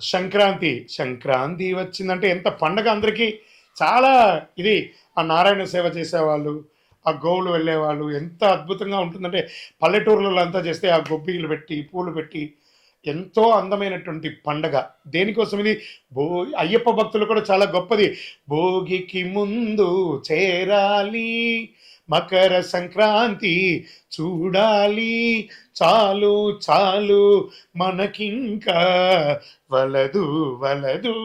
సంక్రాంతి. సంక్రాంతి వచ్చిందంటే ఎంత పండగ అందరికీ చాలా ఇది. ఆ నారాయణ సేవ చేసేవాళ్ళు ఆ గోవులు వెళ్ళేవాళ్ళు ఎంత అద్భుతంగా ఉంటుందంటే పల్లెటూర్లలో అంతా చేస్తే ఆ గొబ్బిలు పెట్టి పూలు పెట్టి ఎంతో అందమైనటువంటి పండగ. దేనికోసం ఇది? భో అయ్యప్ప భక్తులు కూడా చాలా గొప్పది. భోగికి ముందు చేరాలి మకర సంక్రాంతి చూడాలి. చాలు చాలు మనకింకా వలదు వలదు.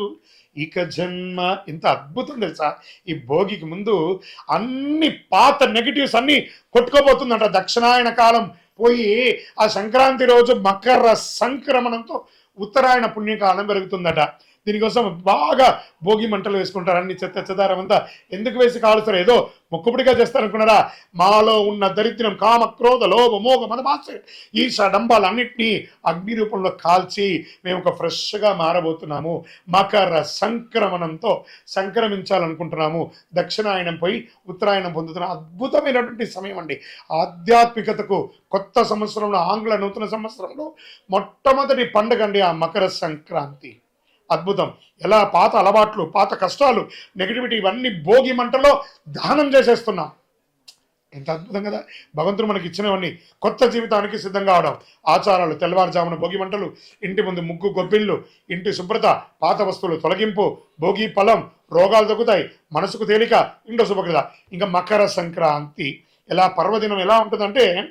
ఇక జన్మ ఇంత అద్భుతం తెలుసా? ఈ భోగికి ముందు అన్ని పాత నెగిటివ్స్ అన్ని కొట్టుకోబోతుందంట దక్షిణాయన కాలం పోయి ఆ సంక్రాంతి రోజు మకర సంక్రమణంతో ఉత్తరాయణ పుణ్యకాలం పెరుగుతుందట. దీనికోసం బాగా భోగి మంటలు వేసుకుంటారు అన్ని చెత్త చెదారం అంతా. ఎందుకు వేసి కాలుస్తారు? ఏదో మొక్కుబడిగా చేస్తారనుకున్నారా? మాలో ఉన్న దరిద్రం కామ క్రోధ లోభ మోగ మదమాత్స ఈశ డంబాలన్నింటినీ అగ్ని రూపంలో కాల్చి మేము ఒక ఫ్రెష్గా మారబోతున్నాము. మకర సంక్రమణంతో సంక్రమించాలనుకుంటున్నాము. దక్షిణాయనం పోయి ఉత్తరాయణం పొందుతున్న అద్భుతమైనటువంటి సమయం అండి. ఆధ్యాత్మికతకు కొత్త సంవత్సరంలో ఆంగ్ల నూతన సంవత్సరంలో మొట్టమొదటి పండుగ అండి ఆ మకర సంక్రాంతి. అద్భుతం. ఎలా పాత అలవాట్లు పాత కష్టాలు నెగిటివిటీ ఇవన్నీ భోగి మంటలో దహనం చేసేస్తున్నాం. ఎంత అద్భుతం కదా. భగవంతుడు మనకి ఇచ్చినవన్నీ కొత్త జీవితానికి సిద్ధంగా అవడం. ఆచారాలు తెల్లవారుజామున భోగి మంటలు ఇంటి ముందు ముగ్గు గొబ్బిళ్ళు ఇంటి శుభ్రత పాత వస్తువులు తొలగింపు భోగి ఫలం రోగాలు తగ్గుతాయి మనసుకు తేలిక ఇంట్లో శుభ్రత ఇంకా మకర సంక్రాంతి. ఎలా పర్వదినం ఎలా ఉంటుందంటే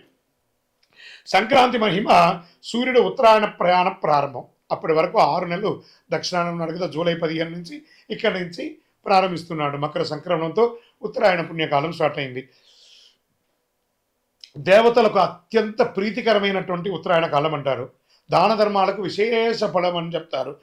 సంక్రాంతి మహిమ సూర్యుడు ఉత్తరాయణ ప్రయాణ ప్రారంభం. అప్పటి వరకు ఆరు నెలలు దక్షిణాయనం నడుగుతా జూలై పదిహేను నుంచి ఇక్కడి నుంచి ప్రారంభిస్తున్నాడు మకర సంక్రమణంతో ఉత్తరాయణ పుణ్యకాలం స్టార్ట్ అయింది. దేవతలకు అత్యంత ప్రీతికరమైనటువంటి ఉత్తరాయణ కాలం అంటారు. దాన ధర్మాలకు విశేష ఫలం అని చెప్తారు.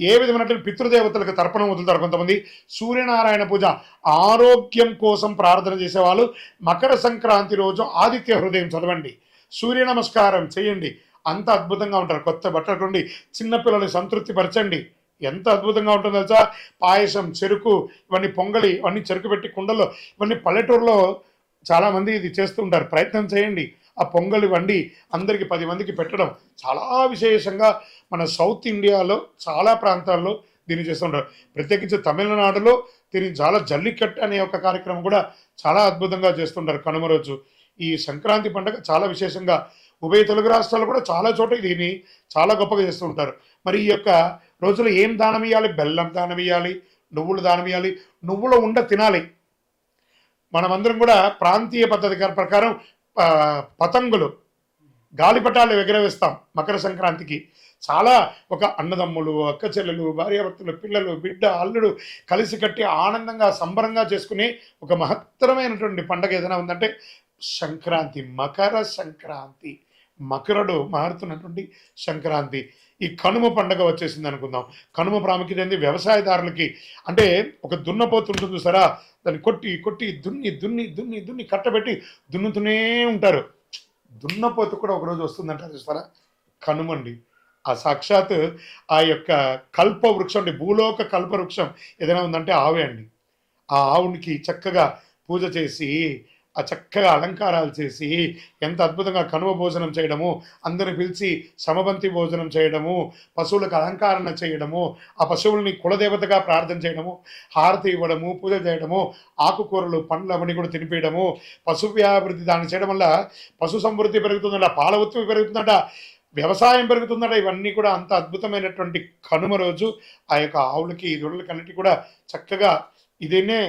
ఏ విధమైనటువంటి పితృదేవతలకు తర్పణం వదులుతారు? కొంతమంది సూర్యనారాయణ పూజ ఆరోగ్యం కోసం ప్రార్థన చేసేవాళ్ళు. మకర సంక్రాంతి రోజు ఆదిత్య హృదయం చదవండి. సూర్య నమస్కారం చేయండి. అంత అద్భుతంగా ఉంటారు. కొత్త బట్టలు కొండి చిన్నపిల్లల్ని సంతృప్తి పరచండి ఎంత అద్భుతంగా ఉంటుందో తెలుసా? పాయసం చెరుకు ఇవన్నీ పొంగలి ఇవన్నీ చెరుకు పెట్టి కుండల్లో ఇవన్నీ పల్లెటూరులో చాలామంది ఇది చేస్తూ ఉంటారు. ప్రయత్నం చేయండి. ఆ పొంగలి వండి అందరికి పది మందికి పెట్టడం చాలా విశేషంగా మన సౌత్ ఇండియాలో చాలా ప్రాంతాల్లో దీన్ని చేస్తుంటారు ప్రత్యేకించి తమిళనాడులో దీన్ని చాలా జల్లికట్టు అనే ఒక కార్యక్రమం కూడా చాలా అద్భుతంగా చేస్తుంటారు కనుమ రోజు ఈ సంక్రాంతి పండుగ చాలా విశేషంగా ఉభయ తెలుగు రాష్ట్రాలు కూడా చాలా చోట దీన్ని చాలా గొప్పగా చేస్తూ ఉంటారు. మరి ఈ యొక్క రోజులో ఏం దానం ఇవ్వాలి బెల్లం దానం ఇవ్వాలి నువ్వులు దానం ఇవ్వాలి నువ్వుల ఉండ తినాలి. మనమందరం కూడా ప్రాంతీయ పద్ధతి ప్రకారం పతంగులు గాలిపటాలు ఎగరవేస్తాం మకర సంక్రాంతికి. చాలా ఒక అన్నదమ్ములు అక్క చెల్లెలు భార్యాభర్తలు పిల్లలు బిడ్డ అల్లుడు కలిసి కట్టి ఆనందంగా సంబరంగా చేసుకునే ఒక మహత్తరమైనటువంటి పండగ ఏదైనా ఉందంటే సంక్రాంతి మకర సంక్రాంతి. మకరుడు మారుతున్నటువంటి సంక్రాంతి. ఈ కనుమ పండగ వచ్చేసింది అనుకుందాం. కనుమ ప్రాముఖ్యత ఏంది? వ్యవసాయదారులకి. అంటే ఒక దున్నపోతు ఉంటుంది సరా దాన్ని కొట్టి కొట్టి దున్ని దున్ని దున్ని దున్ని కట్టబెట్టి దున్నుతూనే ఉంటారు. దున్నపోతు కూడా ఒకరోజు వస్తుందంటారు చూస్తారా? కనుమండి. ఆ సాక్షాత్ ఆ యొక్క కల్ప వృక్షం అండి. భూలోక కల్ప వృక్షం ఏదైనా ఉందంటే ఆవే అండి. ఆ ఆవునికి చక్కగా పూజ చేసి ఆ చక్కగా అలంకారాలు చేసి ఎంత అద్భుతంగా కనుమ భోజనం చేయడము అందరిని పిలిచి సమబంతి భోజనం చేయడము పశువులకు అలంకరణ చేయడము ఆ పశువుల్ని కులదేవతగా ప్రార్థన చేయడము హారతి ఇవ్వడము పూజ చేయడము ఆకుకూరలు పండ్లు అవన్నీ కూడా తినిపించడము పశు వ్యాభివృద్ధి దాన్ని చేయడం వల్ల పశు సమృద్ధి పెరుగుతుందట పాల ఉత్పత్తి పెరుగుతుందట వ్యవసాయం పెరుగుతుందట. ఇవన్నీ కూడా అంత అద్భుతమైనటువంటి కనుమ రోజు. ఆ యొక్క ఆవులకి దొడలకి అన్నిటి కూడా చక్కగా ఇదేనే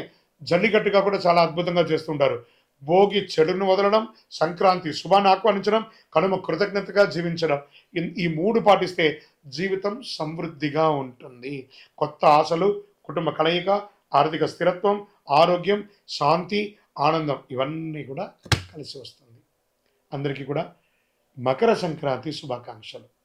జల్లికట్టుగా కూడా చాలా అద్భుతంగా చేస్తుంటారు. భోగి చెడును వదలడం సంక్రాంతి శుభాన్ని ఆహ్వానించడం కనుమ కృతజ్ఞతగా జీవించడం. ఈ మూడు పాటిస్తే జీవితం సమృద్ధిగా ఉంటుంది. కొత్త ఆశలు కుటుంబ కలయిక ఆర్థిక స్థిరత్వం ఆరోగ్యం శాంతి ఆనందం ఇవన్నీ కూడా కలిసి వస్తుంది. అందరికీ కూడా మకర సంక్రాంతి శుభాకాంక్షలు.